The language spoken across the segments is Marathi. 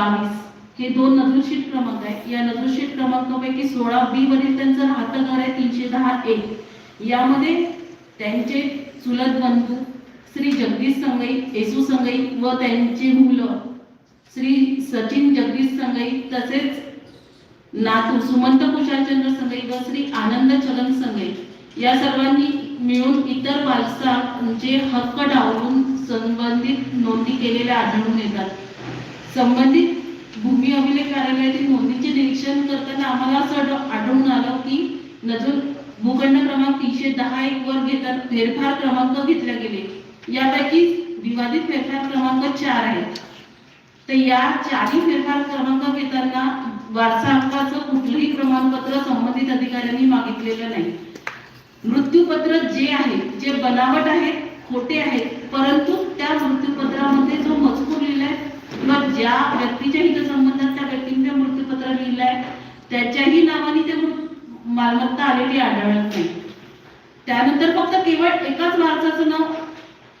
बावीस. हे दोन नजरशीट क्रमांक आहे. या नजरशीट क्रमांकापैकी सोळा बी वरील त्यांचं राहतं घर आहे तीनशे दहा एक यामध्ये त्यांचे चुलत बंधू श्री जगदीश संगई येसू संगई व त्यांचे मुलं श्री सचिन जगदीश संगई तसेच नातू सुमंत कुशालचंद्र संगई व श्री आनंद चलन संगई. या सर्वांनी मिळून इतर वारसांचे हक्क डावलून संबंधित नोंदी केलेल्या आढळून येतात. संबंधित भूमी अभिलेख कार्यालयातील नोंदीचे निरीक्षण करताना आम्हाला असं आढळून आलं की नजर भूखंड क्रमांक तीनशे दहा एक वर घेतात फेरफार क्रमांक घेतले गेले. यापैकी विवादित फेरफार क्रमांक चार आहेत तर या चारही फेरफार क्रमांक घेताना वारसा हक्काचं कुठलंही प्रमाणपत्र संबंधित अधिकाऱ्यांनी मागितलेलं नाही. मृत्यूपत्र जे आहे जे बनावट आहेत खोटे आहेत परंतु त्या मृत्यूपत्रामध्ये जो मजकूर लिहिलाय किंवा ज्या व्यक्तीच्या हितसंबंधात त्या व्यक्तीने ते मृत्यूपत्र लिहिलंय त्याच्याही नावाने ते मालमत्ता आलेली आढळत नाही. त्यानंतर फक्त केवळ एकाच वारसाचं नाव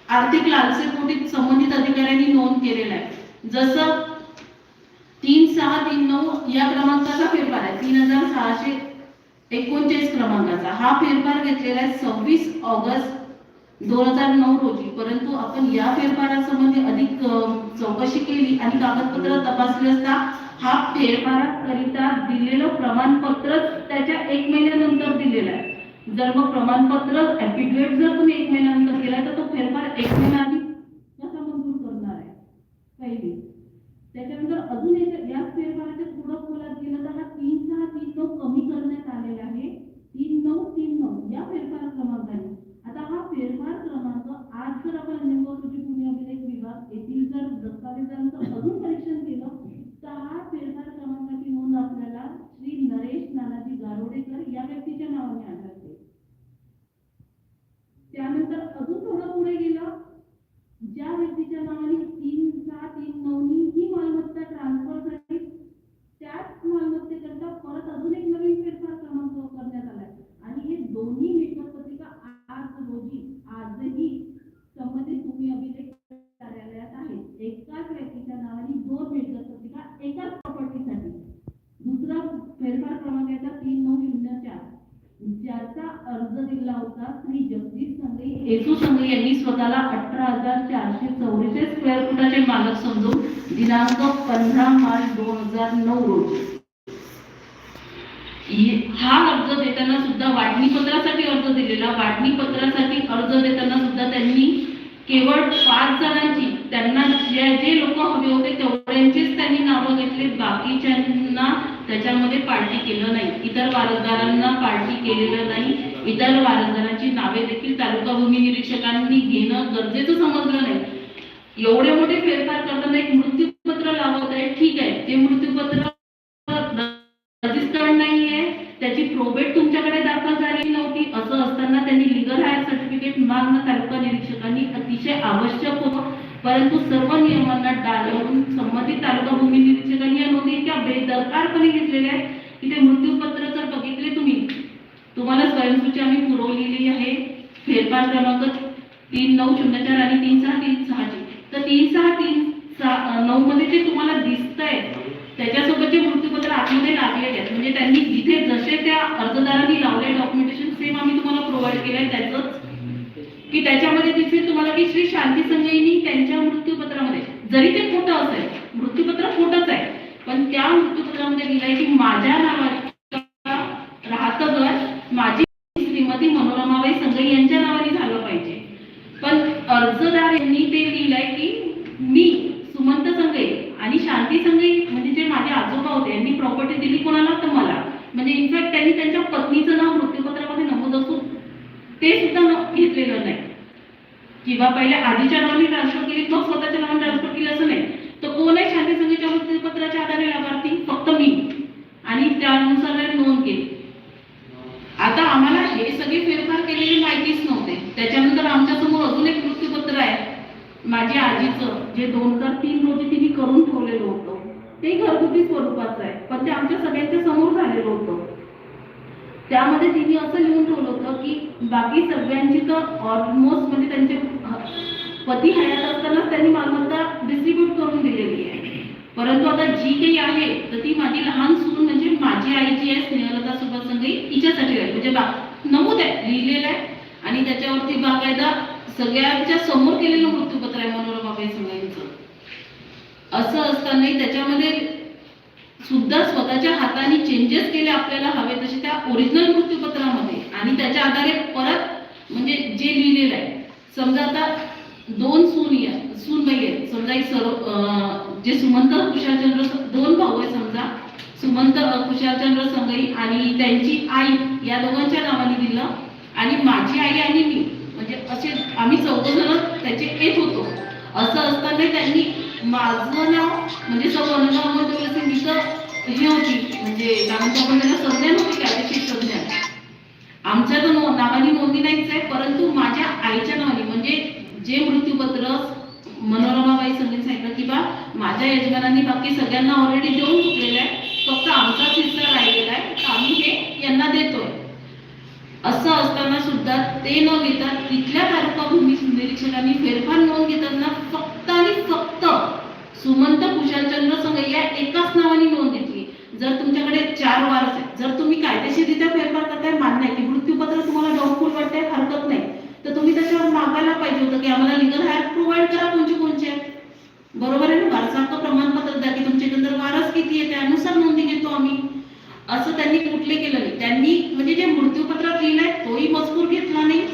आर्थिक लालसेपोटीत संबंधित अधिकाऱ्यांनी नोंद केलेलं आहे. जसं तीन सहा तीन नऊ या क्रमांकाचा फेरफार आहे. तीन हजार सहाशे एकोणचाळीस क्रमांकाचा. हा फेरफार घेतलेला आहे सव्वीस ऑगस्ट दोन हजार नऊ रोजी परंतु आपण या फेरफारासंबंधी अधिक चौकशी केली आणि कागदपत्र तपासली असता हा फेरफाराकरिता दिलेलं प्रमाणपत्र त्याच्या एक महिन्यानंतर दिलेलं आहे. जर मग प्रमाणपत्र ऍफिडेव्हिट जर तुम्ही एक महिन्यानंतर केला तर तो फेरफार एक महिना आधी कसा मंजूर करणार आहे. पहिली त्याच्यानंतर अजून एक या फेरफाराच्या पुढं खोलात गेलं तर हा तीन सहा तीन नऊ कमी करण्यात आलेला आहे तीन नऊ तीन नऊ या फेरफार क्रमांकाने आता हा फेरफार क्रमांक आज जर आपण अंजनगावची भूमी अभिलेख विभाग येथील जर दस्तावेजांचं अजून परीक्षण केलं तर हा फेरफार क्रमांकाची नोंद आपल्याला श्री नरेश नानाजी गारोडेकर या व्यक्तीच्या नावाने आढळते त्यानंतर अजून थोडं पुढे गेलं ज्या व्यक्तीच्या नावाने तीन सहा तीन नऊनी ही मालमत्ता ट्रान्सफर झाली त्याच मालमत्तेकरता परत अजून एक नवीन फेरफार क्रमांक करण्यात आलाय आणि हे दोन्ही मिळकत पत्रिका आज रोजी आजही संबंधित भूमी अभिलेख कार्यालयात आहेत एकाच व्यक्तीच्या नावाने दोन मिळकत पत्रिका एकाच प्रॉपर्टीसाठी दुसरा फेरफार क्रमांक याचा तीन नऊ शून्य चार याचा अर्ज दिला होता. श्री जगदीश संघे येसू संघे यांनी स्वतःला अठरा हजार चारशे चौवेचाळीस स्क्वेअर फुटाचे मालक समजून दिनांक पंधरा मार्च दोन हजार नऊ रोजी. हा अर्ज देताना सुद्धा वाटणी पत्रासाठी अर्ज दिलेला. वाटणी पत्रासाठी अर्ज देताना सुद्धा त्यांनी केवळ पाच जणांची त्यांना जे जे लोक हवे होते तेवढे तेवढ्यांचीच त्यांनी नावं घेतली बाकीच्यांना त्याच्यामध्ये पार्टी केलं नाही. इतर वारसदारांना पार्टी केलेलं नाही. इतर वारसदारांची नावे देखील तालुका भूमी निरीक्षकांनी घेणं गरजेचं समजलं नाही. एवढे मोठे फेरफार करताना एक मृत्यूपत्र लावत आहे. ठीक आहे ते मृत्यूपत्र रजिस्टर्ड नाहीये त्याची प्रोबेट तुमच्याकडे दाखल झालेली नव्हती. असं असताना त्यांनी लिगल हायर सर्टिफिकेट मागणं तालुका निरीक्षकांनी अतिशय आवश्यक परंतु सर्व नियमांना डावलून संबंधित तालुका भूमी निरीक्षकांनी या नोंदी इतक्या बेदरकारपणे घेतलेल्या आहेत. की ते मृत्यूपत्र जर बघितले तुम्ही तुम्हाला स्वयंसूची आम्ही पुरवलेली आहे. फेरफार क्रमांक तीन नऊ शून्य चार आणि तीन सहा तीन सहाची. तर तीन सहा तीन सहा नऊ मध्ये जे तुम्हाला दिसतंय त्याच्यासोबत जे मृत्यूपत्र आतमध्ये लागलेले आहेत म्हणजे त्यांनी जिथे जसे त्या अर्जदारांनी लावले डॉक्युमेंटेशन सेम आम्ही तुम्हाला प्रोव्हाइड केलंय त्याचंच की त्याच्यामध्ये दिसेल तुम्हाला की श्री शांती संजयनी त्यांच्या मृत्यूपत्रामध्ये. जरी ते खोटं असेल मृत्यूपत्र खोटंच आहे. पण त्या मृत्यूपत्रामध्ये लिहिलंय की माझ्या नावाच्या राहत घर माझी श्रीमती मनोरमाबाई संजय यांच्या नावाने झालं पाहिजे. पण अर्जदार यांनी ते लिहिलंय की मी सुमंत संगई आणि शांती संगई म्हणजे जे माझे आजोबा होते यांनी प्रॉपर्टी दिली कोणाला तर मला. म्हणजे इनफॅक्ट त्यांनी त्यांच्या पत्नीचं नाव मृत्यूपत्रामध्ये नमूद असून ते सुद्धा घेतलेलं नाही. किंवा पहिले आधीच्या नावाने ट्रान्सफर केली मग स्वतःच्या नावाने ट्रान्सफर केली असं नाही. तर कोण आहे शांती संघाच्या वृत्तपत्राच्या आधारे लाभार्थी फक्त मी. आणि त्यानुसार नोंद केली. आता आम्हाला हे सगळे फेरफार केलेली माहितीच नव्हते. त्याच्यानंतर आमच्यासमोर अजून एक वृत्तपत्र आहे. माझ्या आजीचं जे दोन हजार तीन रोजी तिने करून ठेवलेलं होतं. ते घरगुती स्वरूपाचं आहे. पण ते आमच्या सगळ्यांच्या समोर झालेलं होतं. त्यामध्ये तिने असं लिहून ठेवलं होतं की बाकी सगळ्यांची तर ऑलमोस्ट म्हणजे त्यांचे पती हयात असताना त्यांनी मालमत्ता डिस्ट्रीब्यूट करून दिलेली आहे. परंतु आता जी काही आहे तर ती माझी लहान सून म्हणजे माझी आई जी आहे स्नेहलता सुभाष संघई तिच्यासाठी आहे. म्हणजे बा नमूद आहे लिहिलेलं आहे. आणि त्याच्यावरती बाकायदा सगळ्यांच्या समोर केलेलं मृत्यूपत्र आहे मनोरमाबाई संघाईंचं असं असतानाही त्याच्यामध्ये सुद्धा स्वतःच्या हाताने चेंजेस केले आपल्याला हवे तसे त्या ओरिजिनल मृत्यूपत्रामध्ये आणि त्याच्या आधारे परत म्हणजे जे लिहिलेलं आहे. समजा आता दोन सून या सूनबाई आहेत. समजा एक सर्व अं, जे सुमंत कुशालचंद्र दोन भाऊ आहे समजा. सुमंत कुशालचंद्र संगई आणि त्यांची आई या दोघांच्या नावाने दिलं आणि माझी आई आणि मी म्हणजे असे आम्ही चौघजण त्याचे येत होतो. असं असताना त्यांनी माझं नाव म्हणजे सौ असे मी तर हे होती. म्हणजे काय म्हणतो आपण त्याला संज्ञा नव्हती कायदेशीर संज्ञा आमच्या तर नावानी नावाने नाहीच आहे परंतु माझ्या आईच्या नावाने म्हणजे जे मृत्यूपत्र मनोरमाबाई संगीत सांगितलं की बा माझ्या यजमानांनी बाकी सगळ्यांना ऑलरेडी देऊन चुकलेलं आहे फक्त आमचाच हिस्सा राहिलेला आहे तर आम्ही हे यांना देतोय. असं असताना सुद्धा ते न घेता तिथल्या तालुका निरीक्षकांनी फेरफार नोंद घेताना फक्त आणि फक्त सुमंत कुशालचंद्र संघ या एकाच नावाने नोंद घेतली. जर तुमच्याकडे चार वारस आहेत जर तुम्ही कायदेशीररित्या फेरफार करताय मान्य आहे की मृत्यूपत्र तुम्हाला डाऊटफुल वाटतंय हरकत नाही. त्याच्यावर पाहिजे होतं की आम्हाला लिगल हायर प्रोव्हाइड करा कोणचे कोणचे. बरोबर आहे ना? वारसा प्रमाणपत्र द्या की तुमच्या जर वारस किती आहे त्यानुसार नोंदी घेतो आम्ही. असं त्यांनी कुठले केलं नाही. त्यांनी म्हणजे जे मृत्यूपत्रात लिहिलंय तोही मजकूर घेतला नाही.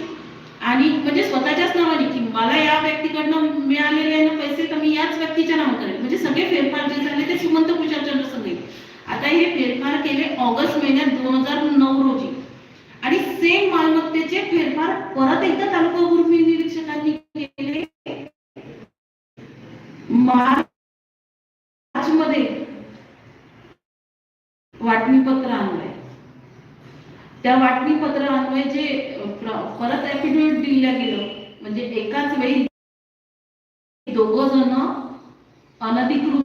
आणि म्हणजे स्वतःच्याच नावाने की मला या व्यक्तीकडनं मिळालेले आहे ना पैसे तर मी याच व्यक्तीच्या नाव करेल म्हणजे सगळे फेरफार जे झाले ते सुमंत कुशालचंद्र संघ आता हे फेरफार केले ऑगस्ट महिन्यात दोन हजार नऊ रोजी. आणि सेम मालमत्तेचे फेरफार परत एकदा तालुका भूमी निरीक्षकांनी केले मार्च मध्ये वाटणीपत्र अन्वय त्या वाटणीपत्र अन्वय जे परत ऍफिडेव्हिट दिलं गेलं. म्हणजे एकाच वेळी दोघ जण अनधिकृत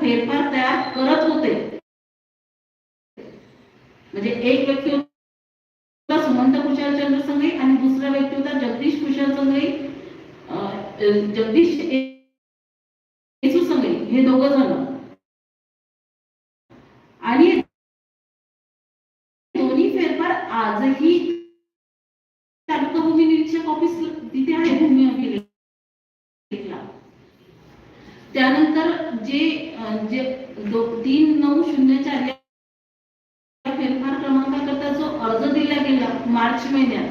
फेरफार तयार करत होते. म्हणजे एक व्यक्ती होता सुमंत कुशालचंद्र संघई आणि दुसरा व्यक्ती होता जगदीश कुशाल संघई जगदीश येसू संघई हे दोघ जण आणि दोन्ही फेरफार आजही तालुका भूमी निरीक्षक ऑफिस तिथे आहे भूमी अभिलेखला. त्यानंतर जे जे दो- तीन नऊ शून्य चार या फेरफार क्रमांकाकरता जो अर्ज दिला गेला मार्च महिन्यात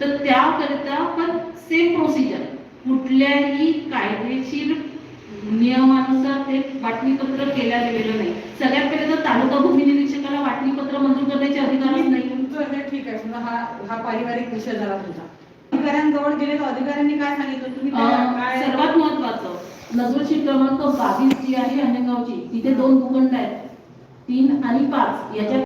तर त्याकरिता पण सेम प्रोसिजर कुठल्याही कायदेशीर नियमानुसार ते वाटणीपत्र केल्या गेलेलं नाही. सगळ्यात पहिले तर तालुका भूमी निरीक्षकाला वाटणीपत्र मंजूर करण्याचे अधिकारच नाही. तुमचं ठीक आहे समजा हा हा पारिवारिक विषय झाला तुमचा. अधिकाऱ्यांजवळ गेले तर अधिकाऱ्यांनी काय सांगितलं? तुम्ही सर्वात महत्वाचं नजरशीट क्रमांक बावीस जी आहे अंजनगावची तिथे दोन भूखंड आहेत. तीन आणि पाच याच्या